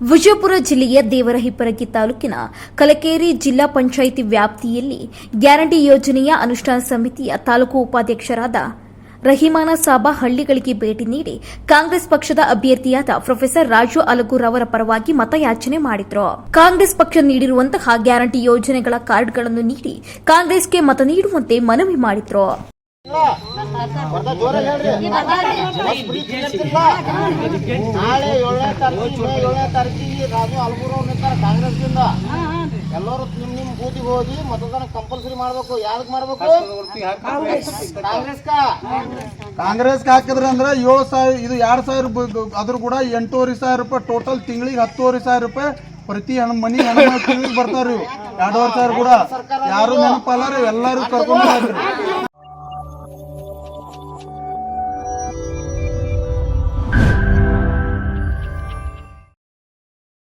ವಿಜಯಪುರ ಜಿಲ್ಲೆಯ ದೇವರಹಿಪ್ಪರಗಿ ತಾಲೂಕಿನ ಕಲಕೇರಿ ಜಿಲ್ಲಾ ಪಂಚಾಯಿತಿ ವ್ಯಾಪ್ತಿಯಲ್ಲಿ ಗ್ಯಾರಂಟಿ ಯೋಜನೆಯ ಅನುಷ್ಠಾನ ಸಮಿತಿಯ ತಾಲೂಕು ಉಪಾಧ್ಯಕ್ಷರಾದ ರಹಿಮಾನ ಸಾಬಾ ಹಳ್ಳಿಗಳಿಗೆ ಭೇಟಿ ನೀಡಿ ಕಾಂಗ್ರೆಸ್ ಪಕ್ಷದ ಅಭ್ಯರ್ಥಿಯಾದ ಪ್ರೊಫೆಸರ್ ರಾಜು ಅಲಗೂರ್ ಅವರ ಪರವಾಗಿ ಮತಯಾಚನೆ ಮಾಡಿದರು. ಕಾಂಗ್ರೆಸ್ ಪಕ್ಷ ನೀಡಿರುವಂತಹ ಗ್ಯಾರಂಟಿ ಯೋಜನೆಗಳ ಕಾರ್ಡ್ಗಳನ್ನು ನೀಡಿ ಕಾಂಗ್ರೆಸ್ಗೆ ಮತ ನೀಡುವಂತೆ ಮನವಿ ಮಾಡಿದ್ರು. ನಾಳೆ ಏಳನೇ ತಾರೀಕು ಮೇ ಏಳನೇ ತಾರೀಕಿಗೆ ರಾಜು ಅಲ್ಬೂರ್ ಅವ್ರು ನಿಂತಾರ ಕಾಂಗ್ರೆಸ್ದಿಂದ ಎಲ್ಲರೂ ನಿಮ್ ನಿಮ್ ಬೂತಿಗೆ ಹೋಗಿ ಮತದಾನ ಕಂಪಲ್ಸರಿ ಮಾಡ್ಬೇಕು ಯಾವ್ದಕ್ ಮಾಡ್ಬೇಕು ಕಾಂಗ್ರೆಸ್ಕ ಕಾಂಗ್ರೆಸ್ಗೆ ಹಾಕಿದ್ರೆ ಅಂದ್ರೆ ಏಳು ಸಾವಿರ, ಇದು ಎರಡು ಸಾವಿರ ಅದ್ರ ಕೂಡ ಎಂಟೂವರೆ ಸಾವಿರ ರೂಪಾಯಿ ಟೋಟಲ್ ತಿಂಗಳಿಗೆ ಹತ್ತುವರೆ ಸಾವಿರ ರೂಪಾಯಿ ಪ್ರತಿ ಹೆಣ್ ಮನಿ ಹೆಣ್ಮಕ್ಳು ಬರ್ತಾವ್ರಿ ಎರಡೂವರೆ ಸಾವಿರ ಕೂಡ. ಯಾರು ನೆನಪಲ್ಲ ಎಲ್ಲಾರು ಕರ್ಕೊಂಡು